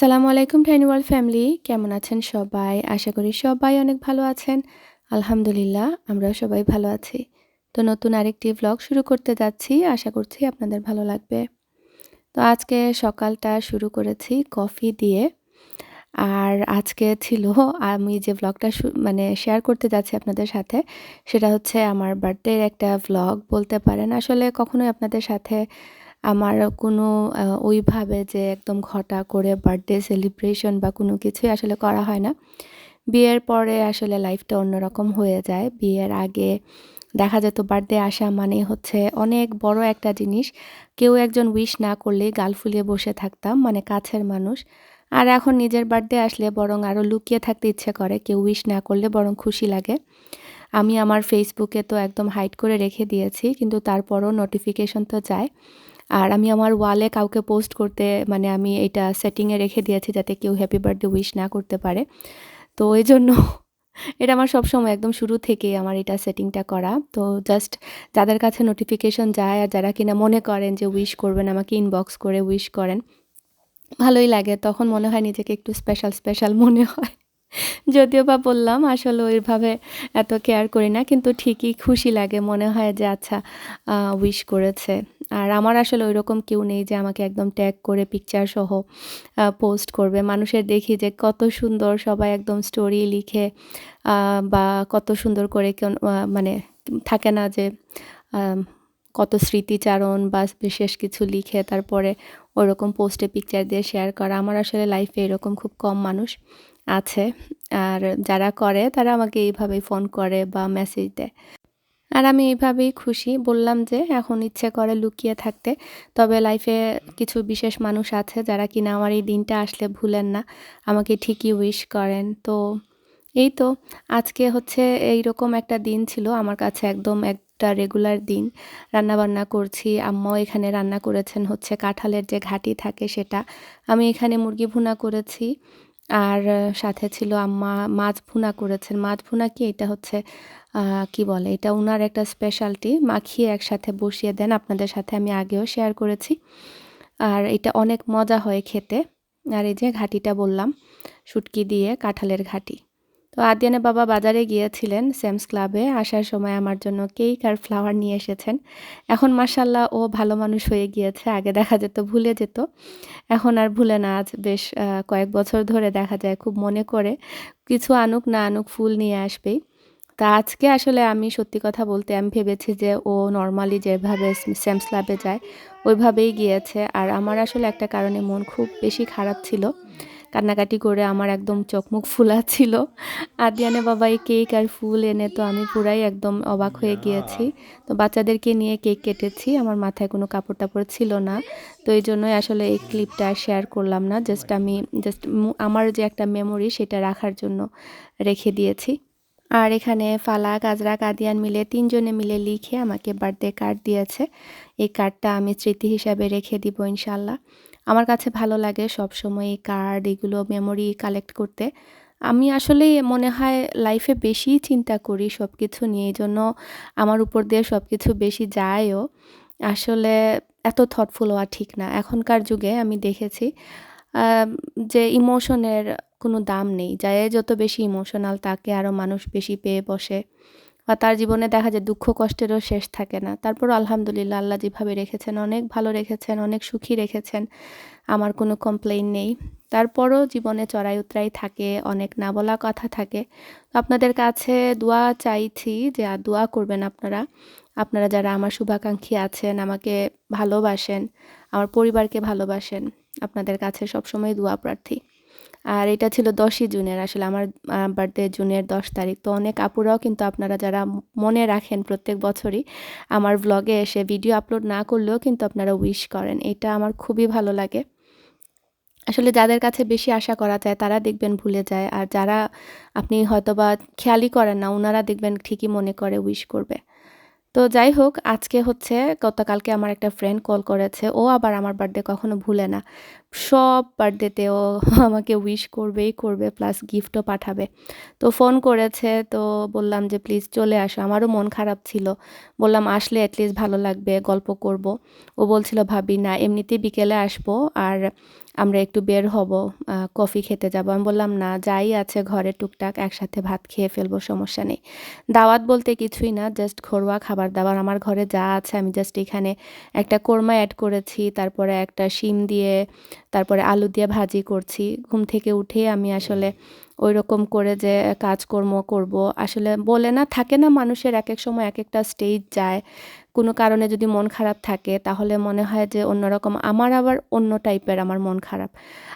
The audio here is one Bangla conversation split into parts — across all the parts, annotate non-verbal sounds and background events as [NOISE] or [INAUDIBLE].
আসসালামু আলাইকুম টাইনি ওয়ার্ল্ড ফ্যামিলি, কেমন আছেন সবাই? আশা করি সবাই অনেক ভালো আছেন। আলহামদুলিল্লাহ, আমরাও সবাই ভালো আছি। তো নতুন আরেকটি ব্লগ শুরু করতে যাচ্ছি, আশা করছি আপনাদের ভালো লাগবে। তো আজকে সকালটা শুরু করেছি কফি দিয়ে। আর আজকে ছিল, আমি যে ব্লগটা মানে শেয়ার করতে যাচ্ছি আপনাদের সাথে, সেটা হচ্ছে আমার বার্থডের একটা ব্লগ বলতে পারেন। আসলে কখনোই আপনাদের সাথে আমার কোনো ওইভাবে যে একদম ঘটা করে বার্থডে সেলিব্রেশন বা কোনো কিছুই আসলে করা হয় না। বিয়ের পরে আসলে লাইফটা অন্যরকম হয়ে যায়। বিয়ের আগে দেখা যেত বার্থডে আসা মানে হচ্ছে অনেক বড় একটা জিনিস। কেউ একজন উইশ না করলেই গাল ফুলিয়ে বসে থাকতাম মানে কাছের মানুষ। আর এখন নিজের বার্থডে আসলে বরং আরও লুকিয়ে থাকতে ইচ্ছে করে, কেউ উইশ না করলে বরং খুশি লাগে। আমি আমার ফেসবুকে তো একদম হাইড করে রেখে দিয়েছি, কিন্তু তারপরও নোটিফিকেশন তো যায়। আর আমি আমার ওয়ালে কাউকে পোস্ট করতে মানে আমি এটা সেটিংয়ে রেখে দিয়েছি যাতে কেউ হ্যাপি বার্থডে উইশ না করতে পারে। তো এই জন্য [LAUGHS] এটা আমার সবসময় একদম শুরু থেকেই আমার এটা সেটিংটা করা। তো জাস্ট যাদের কাছে নোটিফিকেশন যায় আর যারা কিনা মনে করেন যে উইশ করবেন, আমাকে ইনবক্স করে উইশ করেন, ভালোই লাগে। তখন মনে হয় নিজেকে একটু স্পেশাল স্পেশাল মনে হয়। যদিও বা বললাম, আসলে ওইভাবে এত কেয়ার করি না, কিন্তু ঠিকই খুশি লাগে, মনে হয় যে আচ্ছা উইশ করেছে। আর আমার আসলে ওই রকম কেউ নেই যে আমাকে একদম ট্যাগ করে পিকচার সহ পোস্ট করবে। মানুষের দেখি যে কত সুন্দর সবাই একদম স্টোরি লিখে বা কত সুন্দর করে কেউ মানে থাকে না যে কত স্মৃতিচারণ বা বিশেষ কিছু লিখে, তারপরে ওরকম পোস্টে পিকচার দিয়ে শেয়ার করা। আমার আসলে লাইফে এরকম খুব কম মানুষ আছে। আর যারা করে, তারা আমাকে এইভাবেই ফোন করে বা মেসেজ দেয়। আর আমি এইভাবেই খুশি। বললাম যে, এখন ইচ্ছে করে লুকিয়ে থাকতে। তবে লাইফে কিছু বিশেষ মানুষ আছে যারা কিনা আমার এই দিনটা আসলে ভুলেন না। আমাকে ঠিকই উইশ করেন। তো, এই তো। আজকে হচ্ছে এই রকম একটা দিন ছিল। আমার কাছে একদম একটা রেগুলার দিন রান্নাবান্না করছি। আম্মাও এখানে রান্না করেছেন হচ্ছে কাঁঠালের যে ঘাটি থাকে সেটা। আমি এখানে মুরগি ভুনা করেছি। আর সাথে ছিল আম্মা মাছ ভুনা করেছেন। মাছ ভুনা কি? এটা হচ্ছে কি বলে? এটা উনার একটা স্পেশালটি মাখিয়ে একসাথে বসিয়ে দেন। আপনাদের সাথে আমি আগেও শেয়ার করেছি। আর এটা অনেক মজা হয় খেতে। আর এই যে ঘাটিটা বললাম, শুটকি দিয়ে কাঁঠালের ঘাটি। তো আদিয়ানে বাবা বাজারে গিয়েছিলেন স্যামস ক্লাবে আসার সময় আমার জন্য কেক আর ফ্লাওয়ার নিয়ে এসেছেন। এখন মাসাল্লাহ ও ভালো মানুষ হয়ে গিয়েছে। আগে দেখা যেত, ভুলে যেত। এখন আর ভুলে না, আজ বেশ কয়েক বছর ধরে দেখা যায়, খুব মনে করে। কিছু আনুক না আনুক, ফুল নিয়ে আসবেই। তা আজকে আসলে আমি সত্যি কথা বলতে আমি ভেবেছি যে ও নর্মালি যেভাবে স্যামস ক্লাবে যায়, ওইভাবেই গিয়েছে। আর আমার আসলে একটা কারণে মন খুব বেশি খারাপ ছিল। কান্নাকাটি করে আমার একদম চোখমুখ ফুলা ছিল। আদিয়ানে বাবা এই কেক আর ফুল এনে তো আমি পুরাই একদম অবাক হয়ে গিয়েছি। তো বাচ্চাদেরকে নিয়ে কেক কেটেছি আমার মাথায় কোনো কাপড় টাপড় ছিল না। তো এই জন্যই আসলে এই ক্লিপটা শেয়ার করলাম না জাস্ট আমি জাস্ট আমার যে একটা মেমোরি সেটা রাখার জন্য রেখে দিয়েছি। আর এখানে ফালা গাজরা কাদিয়ান মিলে তিনজনে মিলে লিখে আমাকে বার্থডে কার্ড দিয়েছে। এই কার্ডটা আমি স্মৃতি হিসাবে রেখে দিব ইনশাল্লাহ। আমার কাছে ভালো লাগে সব সময় কার্ড এগুলো মেমোরি কালেক্ট করতে। আমি আসলে মনে হয় লাইফে বেশি চিন্তা করি সব কিছু নিয়ে, এই জন্য আমার উপর দিয়ে সব কিছু বেশি যায়ও। আসলে এত থটফুল হওয়া ঠিক না। এখনকার যুগে আমি দেখেছি যে ইমোশনের কোনো দাম নেই। যায় যত বেশি ইমোশনাল তাকে আরও মানুষ বেশি পেয়ে বসে। বা তার জীবনে দেখা যায় দুঃখ কষ্টেরও শেষ থাকে না। তারপর আলহামদুলিল্লাহ আল্লাহ যেভাবে রেখেছেন, অনেক ভালো রেখেছেন, অনেক সুখী রেখেছেন, আমার কোনো কমপ্লেইন নেই। তারপরও জীবনে চড়াই উতরাই থাকে, অনেক না বলা কথা থাকে। আপনাদের কাছে দোয়া চাইছি যে দোয়া করবেন আপনারা। আপনারা যারা আমার শুভাকাঙ্ক্ষী আছেন, আমাকে ভালোবাসেন, আমার পরিবারকে ভালোবাসেন, আপনাদের কাছে সবসময় দোয়া প্রার্থী। আর এটা ছিল দশই জুনের, আসলে আমার বার্থডে জুনের দশ তারিখ। তো অনেক আপুরাও কিন্তু আপনারা যারা মনে রাখেন প্রত্যেক বছরই আমার ব্লগে এসে ভিডিও আপলোড না করলেও কিন্তু আপনারা উইশ করেন। এটা আমার খুবই ভালো লাগে। আসলে যাদের কাছে বেশি আশা করা যায় তারা দেখবেন ভুলে যায়, আর যারা আপনি হয়তোবা খেয়ালই করেন না ওনারা দেখবেন ঠিকই মনে করে উইশ করবে। তো যাই হোক, আজকে হচ্ছে গতকালকে আমার একটা ফ্রেন্ড কল করেছে, ও আবার আমার বার্থডে কখনো ভুলে না। সব বার্থডেতে [LAUGHS] ও আমাকে উইশ করবেই করবে প্লাস গিফটও পাঠাবে। তো ফোন করেছে, তো বললাম যে প্লিজ চলে আসো। আমারও মন খারাপ ছিল। বললাম, আসলে অ্যাটলিস্ট ভালো লাগবে, গল্প করব। ও বলছিল, ভাবি, না, এমনিতেই বিকেলে আসব আর আমরা একটু বের হব কফি খেতে যাব। আমি বললাম, না, যাই আছে ঘরে টুকটাক, একসাথে ভাত খেয়ে ফেলব, সমস্যা নেই। দাওয়াত বলতে কিছুই না জাস্ট ঘরোয়া খাবার দাবার। আমার ঘরে যা আছে, আমি জাস্ট এখানে একটা কোরমা অ্যাড করেছি, তারপরে একটা শিম দিয়ে তারপরে আলু দিয়ে ভাজি করছি। ঘুম থেকে উঠে আমি আসলে ওই রকম করে যে কাজকর্ম করব। আসলে বলে না, থাকে না মানুষের এক এক সময় এক একটা স্টেজ যায়। কোনো কারণে যদি মন খারাপ থাকে, তাহলে মনে হয় যে অন্যরকম। আমার আবার অন্য টাইপের আমার মন খারাপ।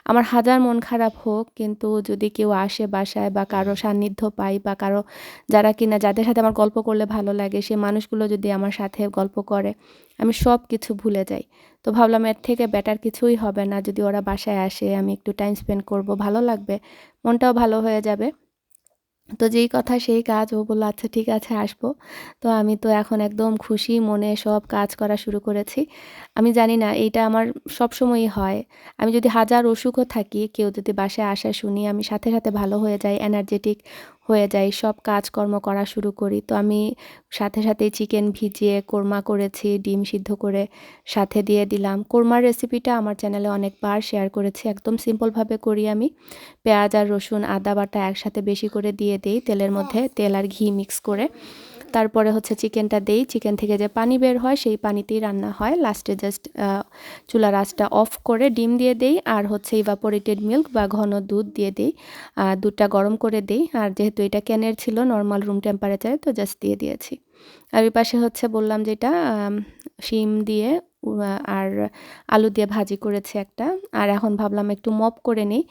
আমার হাজার মন খারাপ হোক, কিন্তু যদি কেউ আসে বাসায় বা কারও সান্নিধ্য পাই বা কারও যারা কিনা যাদের সাথে আমার গল্প করলে ভালো লাগে, সে মানুষগুলো যদি আমার সাথে গল্প করে, আমি সব কিছু ভুলে যাই। তো ভাবলাম এর থেকে বেটার কিছুই হবে না। যদি ওরা বাসায় আসে, আমি একটু টাইম স্পেন্ড করব, ভালো লাগবে, মনটাও ভালো হয়ে যাবে। তো যেই কথা সেই কাজ, ও বলল আচ্ছা ঠিক আছে, আসব। তো আমি তো এখন একদম খুশি, মনে সব কাজ করা শুরু করেছি। আমি জানি না, এইটা আমার সবসময়ই হয়। আমি যদি হাজার অসুখও থাকি, কেউ যদি বাসায় আসা শুনি, আমি সাথে সাথে ভালো হয়ে যাই এনার্জেটিক হয়ে যাই সব কাজকর্ম করা শুরু করি। তো আমি সাথে সাথে চিকেন ভিজিয়ে কোরমা করেছি, ডিম সিদ্ধ করে সাথে দিয়ে দিলাম। কোরমার রেসিপিটা আমার চ্যানেলে অনেকবার শেয়ার করেছি। একদম সিম্পলভাবে করি আমি। পেঁয়াজ আর রসুন, আদা বাটা একসাথে বেশি করে দিয়ে দিই তেলের মধ্যে। তেল আর ঘি মিক্স করে তারপরে হচ্ছে চিকেনটা দেই, চিকেন থেকে যে পানি বের হয় সেই পানিতেই রান্না হয়। লাস্টে জাস্ট চুলার আঁচটা অফ করে ডিম দিয়ে দেই আর হচ্ছে ইভাপোরেটেড মিল্ক বা ঘন দুধ দিয়ে দিই। দুধটা গরম করে দিই। আর যেহেতু এটা ক্যানের ছিল নর্মাল রুম টেম্পারেচারে তো জাস্ট দিয়ে দিয়েছি। আর ওই পাশে হচ্ছে বললাম যেটা শিম দিয়ে আর আলু দিয়ে ভাজি করেছি একটা। আর এখন ভাবলাম একটু মপ করে নিই।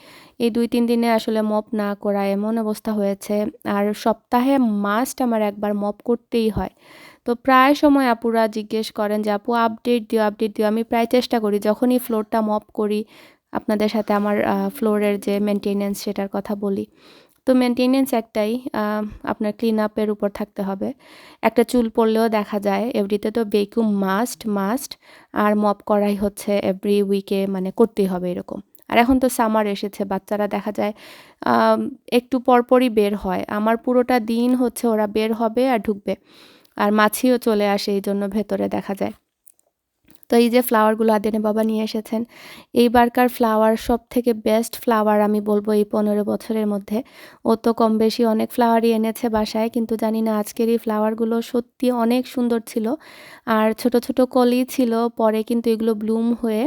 এই দুই, তিন দিনে আসলে মপ না করা এমন অবস্থা হয়েছে। আর সপ্তাহে মাস্ট আমার একবার মপ করতেই হয়। তো প্রায় সময় আপুরা জিজ্ঞেস করেন যে, আপু আপডেট দিও আপডেট দিও। আমি প্রায় চেষ্টা করি। যখনই ফ্লোরটা মপ করি, আপনাদের সাথে আমার ফ্লোরের যে মেনটেনেন্স সেটার কথা বলি। তো মেনটেনেন্স একটাই আপনার ক্লিন আপের উপর থাকতে হবে। একটা চুল পড়লেও দেখা যায় এভরিতে তো বেকুম মাস্ট মাস্ট আর মপ করাই হচ্ছে এভরি উইকে মানে করতেই হবে এরকম। আর এখন তো সামার এসেছে, বাচ্চারা দেখা যায় একটু পরপরই বের হয়। আমার পুরোটা দিন হচ্ছে ওরা বের হবে আর ঢুকবে, আর মাছিও চলে আসে, এই জন্য ভেতরে দেখা যায়। তো এই যে ফ্লাওয়ারগুলো আদেনে বাবা নিয়ে এসেছেন এইবারকার ফ্লাওয়ার সব থেকে বেস্ট ফ্লাওয়ার আমি বলব এই পনেরো বছরের মধ্যে। ও তো কম বেশি অনেক ফ্লাওয়ারই এনেছে বাসায়, কিন্তু জানি না আজকের এই ফ্লাওয়ারগুলো সত্যি অনেক সুন্দর ছিল। আর ছোট ছোট কলি ছিল, পরে কিন্তু এগুলো ব্লুম হয়ে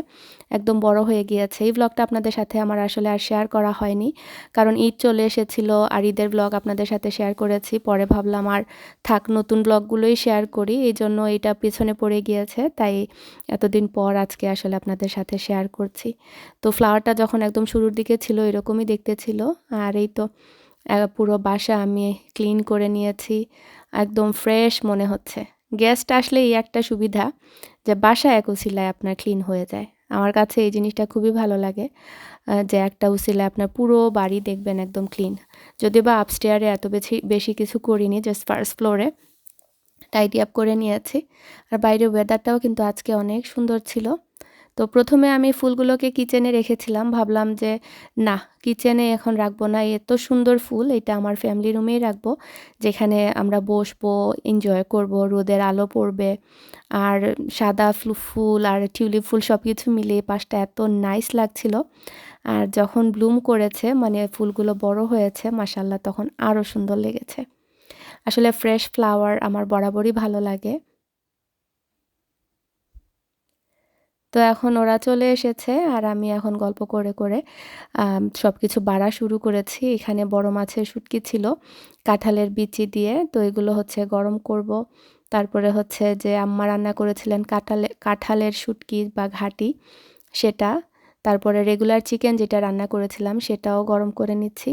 একদম বড় হয়ে গিয়েছে। এই ব্লগটা আপনাদের সাথে আমার আসলে আর শেয়ার করা হয়নি। কারণ ঈদ চলে এসেছিল আর ঈদের ব্লগ আপনাদের সাথে শেয়ার করেছি। পরে ভাবলাম আর থাক, নতুন ব্লগগুলোই শেয়ার করি। এই জন্য এটা পিছনে পড়ে গিয়েছে। তাই এতদিন পর আজকে আসলে আপনাদের সাথে শেয়ার করছি। তো ফ্লাওয়ারটা যখন একদম শুরুর দিকে ছিল, এরকমই দেখতে ছিল। আর এই তো পুরো বাসা আমি ক্লিন করে নিয়েছি। একদম ফ্রেশ মনে হচ্ছে। গেস্ট আসলে এই একটা সুবিধা যে বাসা এক উসিলায় আপনার ক্লিন হয়ে যায়। আমার কাছে এই জিনিসটা খুবই ভালো লাগে যে একটা উসিলে আপনার পুরো বাড়ি দেখবেন একদম ক্লিন। যদি বা আপস্টেয়ারে এত বেশি বেশি কিছু করিনি জাস্ট ফার্স্ট ফ্লোরে টাইডি আপ করে নিয়েছি। আর বাইরে ওয়েদারটাও কিন্তু আজকে অনেক সুন্দর ছিল। তো প্রথমে আমি ফুলগুলোকে কিচেনে রেখেছিলাম। ভাবলাম যে, না, কিচেনে এখন রাখব না। এত সুন্দর ফুল, এটা আমার ফ্যামিলি রুমেই রাখব, যেখানে আমরা বসবো এনজয় করব, রোদের আলো পড়বে। আর সাদা ফুল আর টিউলিপ ফুল সব কিছু মিলিয়ে পাশটা এত নাইস লাগছিল। আর যখন ব্লুম করেছে মানে ফুলগুলো বড় হয়েছে মাসাল্লাহ তখন আরও সুন্দর লেগেছে। আসলে ফ্রেশ ফ্লাওয়ার আমার বরাবরই ভালো লাগে। তো এখন ওরা চলে এসেছে আর আমি এখন গল্প করে করে সব কিছু বাড়া শুরু করেছি। এখানে বড় মাছের শুটকি ছিল কাঁঠালের বিচি দিয়ে। তো এগুলো হচ্ছে গরম করব। তারপরে হচ্ছে যে আম্মা রান্না করেছিলেন কাঁঠালে, কাঁঠালের শুটকি বা ঘাটি, সেটা। তারপরে রেগুলার চিকেন যেটা রান্না করেছিলাম সেটাও গরম করে নিচ্ছি।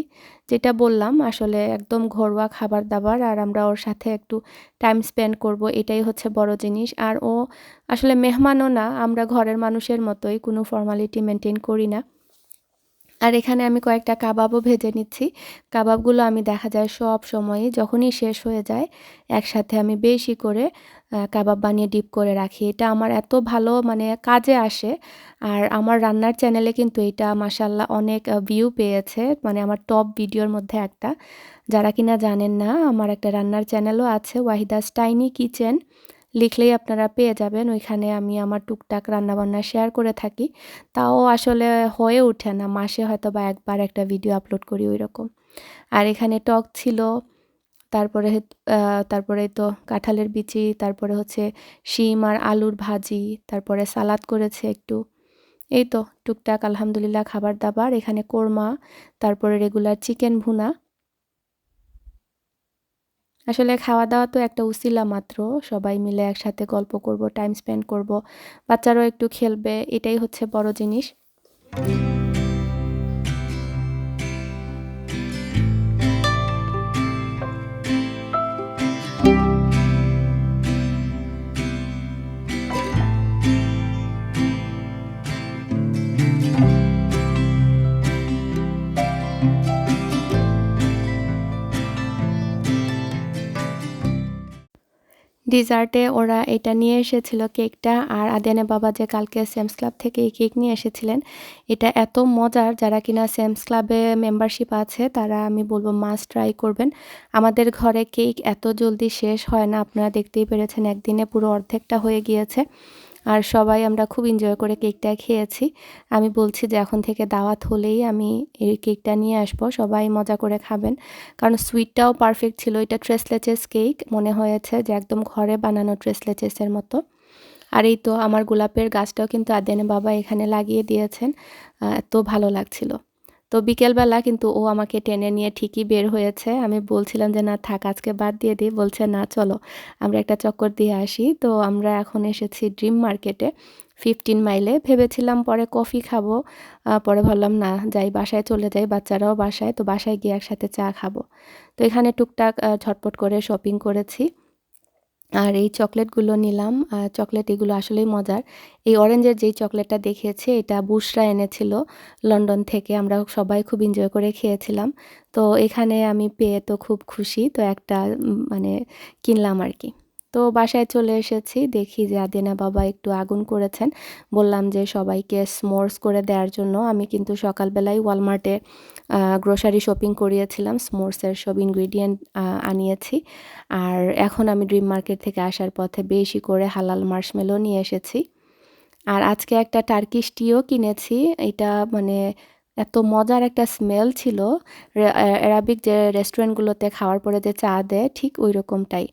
যেটা বললাম, আসলে একদম ঘরোয়া খাবার দাবার আর আমরা ওর সাথে একটু টাইম স্পেন্ড করব, এটাই হচ্ছে বড় জিনিস। আর ও আসলে মেহমানও না, আমরা ঘরের মানুষের মতোই, কোনো ফর্মালিটি মেনটেন করি না। আর এখানে আমি কয়েকটা কাবাবও ভেজে নিচ্ছি। কাবাবগুলো আমি দেখা যায় সব সময়ই যখনই শেষ হয়ে যায়, একসাথে আমি বেশি করে কাবাব বানিয়ে ডিপ করে রাখি। এটা আমার এত ভালো মানে কাজে আসে। আর আমার রান্নার চ্যানেলে কিন্তু এটা মাসাল্লাহ অনেক ভিউ পেয়েছে। মানে আমার টপ ভিডিওর মধ্যে একটা। যারা কিনা জানেন না, আমার একটা রান্নার চ্যানেলও আছে ওয়াহিদা স্টাইনি কিচেন। লিখলেই আপনারা পেয়ে যাবেন। ওইখানে আমি আমার টুকটাক রান্নাবান্না শেয়ার করে থাকি। তাও আসলে হয়ে ওঠে না। মাসে হয়তো বা একবার একটা ভিডিও আপলোড করি ওই রকম আর এখানে টক ছিল, তারপরে তারপরে তো কাঁঠালের বিচি, তারপরে হচ্ছে শিম আর আলুর ভাজি, তারপরে সালাদ করেছে একটু। এই তো, টুকটাক আলহামদুলিল্লাহ খাবার দাবার। এখানে কোরমা, তারপরে রেগুলার চিকেন ভুনা। আসলে খাওয়া দাওয়া তো একটা উসিলা মাত্র। সবাই মিলে একসাথে গল্প করব টাইম স্পেন্ড করব, বাচ্চারাও একটু খেলবে, এটাই হচ্ছে বড় জিনিস। ডিজার্টে ওরা এটা নিয়ে এসেছিল কেকটা। আর আদিয়ানে বাবা যে কালকে স্যামস ক্লাব থেকে এই কেক নিয়ে এসেছিলেন, এটা এত মজার যারা কিনা স্যামস ক্লাবে মেম্বারশিপ আছে, তারা আমি বলব মাস্ট ট্রাই করবেন। আমাদের ঘরে কেক এত জলদি শেষ হয় না, আপনারা দেখতেই পেরেছেন, একদিনে পুরো অর্ধেকটা হয়ে গিয়েছে। আর সবাই আমরা খুব এনজয় করে কেকটা খেয়েছি। আমি বলছি যে এখন থেকে দাওয়াত হলেই আমি এই কেকটা নিয়ে আসব, সবাই মজা করে খাবেন। কারণ সুইটটাও পারফেক্ট ছিল, এটা ট্রেসলেচেস কেক মনে হয়েছে যে একদম ঘরে বানানো ট্রেসলেচেসের মতো। আর এই তো আমার গোলাপের গাছটাও কিন্তু আদেনে বাবা এখানে লাগিয়ে দিয়েছেন এত ভালো লাগছিল। তো বিকেলবেলা কিন্তু ও আমাকে টেনে নিয়ে ঠিকই বের হয়েছে। আমি বলছিলাম যে, না, থাক, আজকে বাদ দিয়ে দিই বলছে, না, চলো, আমরা একটা চক্কর দিয়ে আসি। তো আমরা এখন এসেছি ড্রিম মার্কেটে ফিফটিন মাইলে। ভেবেছিলাম পরে কফি খাব পরে ভাবলাম, না, যাই, বাসায় চলে যাই, বাচ্চারাও বাসায়, তো বাসায় গিয়ে একসাথে চা খাব। তো এখানে টুকটাক ঝটপট করে শপিং করেছি। আর এই চকলেটগুলো নিলাম। আর চকলেট এগুলো আসলেই মজার। এই অরেঞ্জের যেই চকলেটটা দেখিয়েছে, এটা বুশরা এনেছিল লন্ডন থেকে। আমরা সবাই খুব এনজয় করে খেয়েছিলাম। তো এখানে আমি পেয়ে তো খুব খুশি। তো একটা মানে কিনলাম আর কি। তো বাসায় চলে এসেছি। দেখি যে আদিনা বাবা একটু আগুন করেছেন। বললাম যে সবাইকে স্মোর্স করে দেওয়ার জন্য। আমি কিন্তু সকালবেলায় ওয়ালমার্টে গ্রোসারি শপিং করিয়েছিলাম। স্মোর্সের সব ইনগ্রিডিয়েন্ট আনিয়েছি। আর এখন আমি ড্রিম মার্কেট থেকে আসার পথে বেশি করে হালাল মার্শমেলো নিয়ে এসেছি। আর আজকে একটা টার্কিশ টিও কিনেছি। এটা মানে এত মজার একটা স্মেল ছিল। অ্যারাবিক যে রেস্টুরেন্টগুলোতে খাওয়ার পরে যে চা দেয়, ঠিক ওই রকমটাই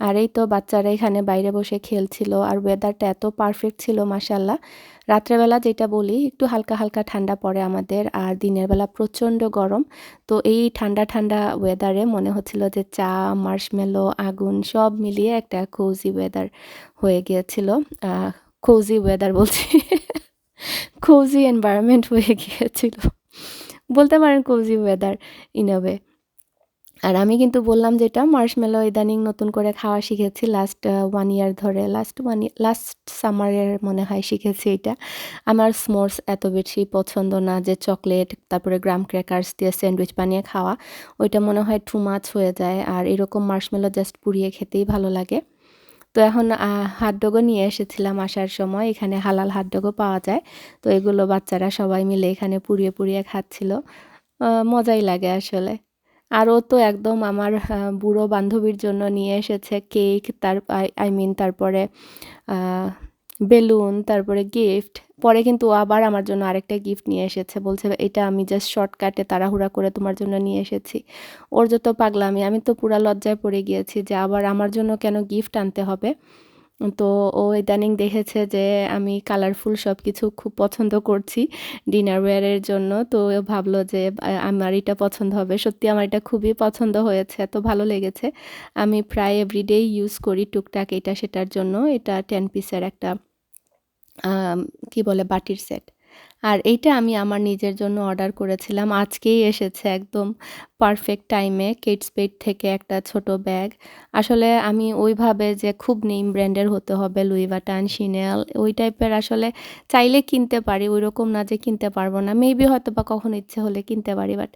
আর এই তো বাচ্চারা এখানে বাইরে বসে খেলছিল আর ওয়েদারটা এত পারফেক্ট ছিল মাসাল্লাহ রাত্রেবেলা যেটা বলি, একটু হালকা হালকা ঠান্ডা পড়ে আমাদের আর দিনের বেলা প্রচণ্ড গরম। তো এই ঠান্ডা ঠান্ডা ওয়েদারে মনে হচ্ছিল যে চা মার্শমেলো আগুন সব মিলিয়ে একটা কোজি ওয়েদার হয়ে গিয়েছিল। কোজি ওয়েদার বলছি। [LAUGHS] কোজি এনভায়রনমেন্ট হয়ে গিয়েছিল। বলতে পারেন কোজি ওয়েদার ইন ওয়ে আর আমি কিন্তু বললাম যেটা মার্শমেলো ইদানিং নতুন করে খাওয়া শিখেছি। লাস্ট ওয়ান ইয়ার ধরে লাস্ট ওয়ান লাস্ট সামারের মনে হয় শিখেছি এটা। আমার স্মোর্স এত বেশি পছন্দ না যে চকলেট তারপরে গ্রাম ক্র্যাকার্স দিয়ে স্যান্ডউইচ বানিয়ে খাওয়া। ওইটা মনে হয় টু মাছ হয়ে যায় আর এরকম মার্শমেলো জাস্ট পুড়িয়ে খেতেই ভালো লাগে। তো এখন হাটডগও নিয়ে এসেছিলাম আসার সময়। এখানে হালাল হাটডগও পাওয়া যায়। তো এগুলো বাচ্চারা সবাই মিলে এখানে পুড়িয়ে পুড়িয়ে খাচ্ছিল। মজাই লাগে আসলে। আরও তো একদম আমার বুড়ো বান্ধবীর জন্য নিয়ে এসেছে কেক, তার, আই মিন তারপরে বেলুন, তারপরে গিফট। পরে কিন্তু আবার আমার জন্য আরেকটা গিফট নিয়ে এসেছে। বলছে, এটা আমি জাস্ট শর্টকাটে তাড়াহুড়া করে তোমার জন্য নিয়ে এসেছি। ওর যত পাগলামি, আমি তো পুরা লজ্জায় পড়ে গিয়েছি যে আবার আমার জন্য কেন গিফট আনতে হবে? তো ও ইদানিং দেখেছে যে আমি কালারফুল সব কিছু খুব পছন্দ করছি ডিনার ওয়্যারের জন্য। তো ও ভাবলো যে আমার এটা পছন্দ হবে। সত্যি আমার এটা খুবই পছন্দ হয়েছে, এত ভালো লেগেছে। আমি প্রায় এভরিডে ইউজ করি টুকটাক এটা সেটার জন্য। এটা টেন পিসের একটা কি বলে, বাটির সেট আর এইটা আমি আমার নিজের জন্য অর্ডার করেছিলাম। আজকেই এসেছে একদম পারফেক্ট টাইমে কিডস পেড থেকে একটা ছোট ব্যাগ আসলে আমি ওইভাবে যে খুব নেম ব্র্যান্ডের হতে হবে লুই বাটান শিনেল ওই টাইপের আসলে চাইলে কিনতে পারি ওই রকম না যে কিনতে পারব না। মেবি হয়তো বা কখনো ইচ্ছে হলে কিনতে পারি বাট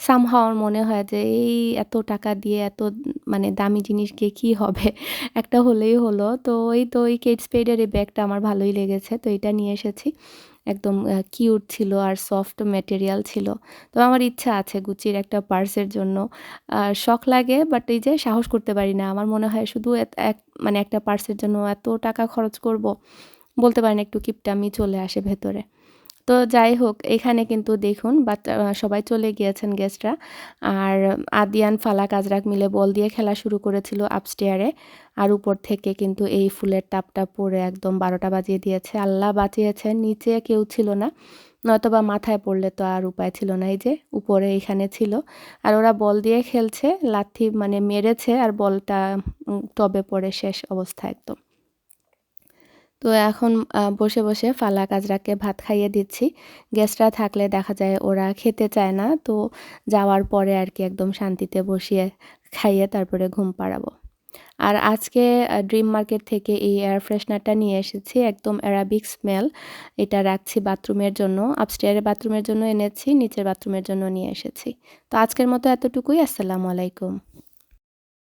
সামহাও মনে হয় যে এই এত টাকা দিয়ে এত মানে দামি জিনিস গিয়ে কী হবে? [LAUGHS] একটা হলেই হলো। তো ওই তো ওই কিডস পেডের এই ব্যাগটা আমার ভালোই লেগেছে, তো এটা নিয়ে এসেছি। একদম কিউট ছিল আর সফট ম্যাটেরিয়াল ছিল। তো আমার ইচ্ছা আছে গুচির একটা পার্সের জন্য। শখ লাগে বাট এই যে সাহস করতে পারি না। আমার মনে হয় শুধু এক মানে একটা পার্সের জন্য এত টাকা খরচ করব, বলতে পারেন একটু কিপটামি চলে আসে ভেতরে। তো যাই হোক, এখানে কিন্তু দেখুন বাচ্চা সবাই চলে গিয়েছেন গেস্টরা আর আদিয়ান, ফালাক, আজরাক মিলে বল দিয়ে খেলা শুরু করেছিল আপস্টেয়ারে আর উপর থেকে কিন্তু এই ফুলের টাপটা পরে একদম বারোটা বাজিয়ে দিয়েছে। আল্লাহ বাঁচিয়েছে নিচে কেউ ছিল না। নয়তোবা মাথায় পড়লে তো আর উপায় ছিল না, এই যে উপরে এখানে ছিল। আর ওরা বল দিয়ে খেলছে, লাথি মানে মেরেছে, আর বলটা টবে পড়ে শেষ অবস্থা একদম। তো এখন বসে বসে ফালা কাজরাকে ভাত খাইয়ে দিচ্ছি। গেস্টরা থাকলে দেখা যায় ওরা খেতে চায় না, তো যাওয়ার পরে আর কি একদম শান্তিতে বসিয়ে খাইয়ে তারপরে ঘুম পাড়াবো। আর আজকে ড্রিম মার্কেট থেকে এই এয়ার ফ্রেশনারটা নিয়ে এসেছি, একদম অ্যারাবিক স্মেল এটা রাখছি বাথরুমের জন্য আপস্টেয়ারের বাথরুমের জন্য এনেছি, নিচের বাথরুমের জন্য নিয়ে এসেছি। তো আজকের মতো এতটুকুই, আসসালামু আলাইকুম।